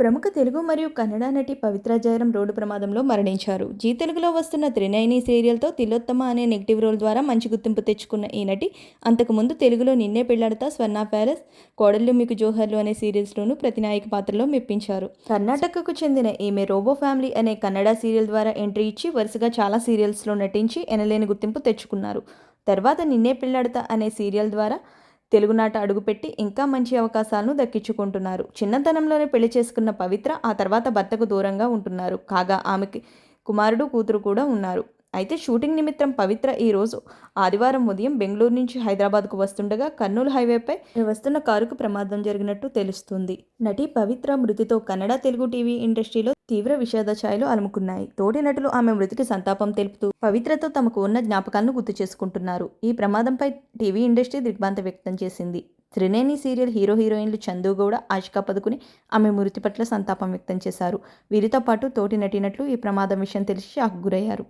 ప్రముఖ తెలుగు మరియు కన్నడ నటి పవిత్ర జయరం రోడ్డు ప్రమాదంలో మరణించారు. జీ తెలుగులో వస్తున్న త్రినయని సీరియల్తో తిలోత్తమ అనే నెగిటివ్ రోల్ ద్వారా మంచి గుర్తింపు తెచ్చుకున్న ఈ నటి అంతకుముందు తెలుగులో నిన్నే పెళ్ళాడతా స్వర్ణ ప్యాలెస్ కోడళ్ళు మీకు జోహర్లు అనే సీరియల్స్లోనూ ప్రతినాయక పాత్రలో మెప్పించారు. కర్ణాటకకు చెందిన ఈమె రోబో ఫ్యామిలీ అనే కన్నడ సీరియల్ ద్వారా ఎంట్రీ ఇచ్చి వరుసగా చాలా సీరియల్స్లో నటించి ఎనలేని గుర్తింపు తెచ్చుకున్నారు. తర్వాత నిన్నే పెళ్ళాడతా అనే సీరియల్ ద్వారా తెలుగునాట అడుగుపెట్టి ఇంకా మంచి అవకాశాలను దక్కించుకుంటున్నారు. చిన్నతనంలోనే పెళ్ళి చేసుకున్న పవిత్ర ఆ తర్వాత భర్తకు దూరంగా ఉంటున్నారు. కాగా ఆమెకి కుమారుడు కూతురు కూడా ఉన్నారు. అయితే షూటింగ్ నిమిత్తం పవిత్ర ఈరోజు ఆదివారం ఉదయం బెంగళూరు నుంచి హైదరాబాద్కు వస్తుండగా కర్నూలు హైవేపై వస్తున్న కారుకు ప్రమాదం జరిగినట్టు తెలుస్తుంది. నటి పవిత్ర మృతితో కన్నడ తెలుగు టీవీ ఇండస్ట్రీలో తీవ్ర విషాద ఛాయలు అలుముకున్నాయి. తోటి నటులు ఆమె మృతికి సంతాపం తెలుపుతూ పవిత్రతో తమకు ఉన్న జ్ఞాపకాలను గుర్తు చేసుకుంటున్నారు. ఈ ప్రమాదంపై టీవీ ఇండస్ట్రీ దిగ్భాంత వ్యక్తం చేసింది. త్రినేని సీరియల్ హీరో హీరోయిన్లు చందు గౌడ ఆశికా పదుకుని ఆమె మృతి పట్ల సంతాపం వ్యక్తం చేశారు. వీరితో పాటు తోటి నటినట్లు ఈ ప్రమాదం విషయం తెలిసి షాక్ గురయ్యారు.